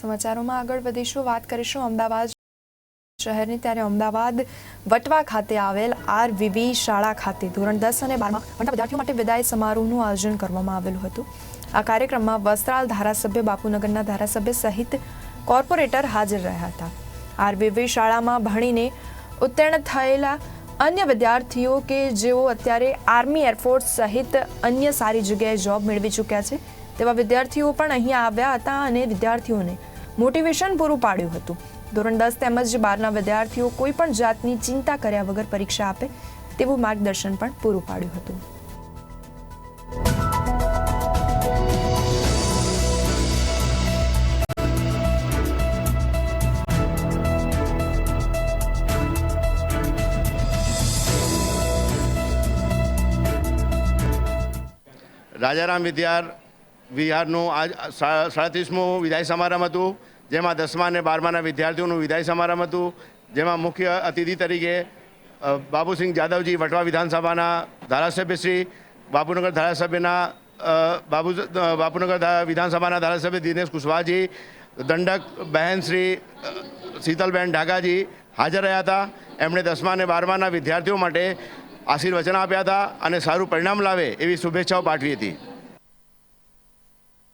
સમાચારોમાં આગળ વધીશું. વાત કરીશું અમદાવાદ શહેરની. ત્યારે અમદાવાદ વટવા ખાતે આવેલ આરવીવી શાળા ખાતે ધોરણ દસ અને બારમાં ભણતા વિદ્યાર્થીઓ માટે વિદાય સમારોહનું આયોજન કરવામાં આવેલું હતું. આ કાર્યક્રમમાં વસ્ત્રાલ ધારાસભ્ય બાપુનગરના ધારાસભ્ય સહિત કોર્પોરેટર હાજર રહ્યા હતા. આરવીવી શાળામાં ભણીને ઉત્તીર્ણ થયેલા અન્ય વિદ્યાર્થીઓ કે જેઓ અત્યારે આર્મી એરફોર્સ સહિત અન્ય સારી જગ્યાએ જોબ મેળવી ચૂક્યા છે. તેવા વિદ્યાર્થીઓ પણ અહીં આવ્યા હતા અને વિદ્યાર્થીઓને મોટિવેશન પૂરું પાડ્યું હતું. ધોરણ દસ તેમજ બારના વિદ્યાર્થીઓ કોઈ પણ જાતની ચિંતા કર્યા વગર પરીક્ષા આપે તેવું માર્ગદર્શન પણ પૂરું પાડ્યું હતું. રાજારામ વિદ્યાર વિહારનું આજ સાડત્રીસમું વિદાય સમારંભ હતું, જેમાં દસમા અને બારમાના વિદ્યાર્થીઓનું વિદાય સમારંભ હતું, જેમાં મુખ્ય અતિથિ તરીકે બાબુસિંહ જાદવજી વટવા વિધાનસભાના ધારાસભ્ય શ્રી, બાપુનગર ધારાસભ્યના બાબુ બાપુનગર વિધાનસભાના ધારાસભ્ય દિનેશ કુશવાહજી, દંડક બહેન શ્રી શીતલબહેન ઢાકાજી હાજર રહ્યા હતા. એમણે દસમા અને બારમાના વિદ્યાર્થીઓ માટે આશીર્વચન આપ્યા હતા અને સારું પરિણામ લાવે એવી શુભેચ્છાઓ પાઠવી હતી.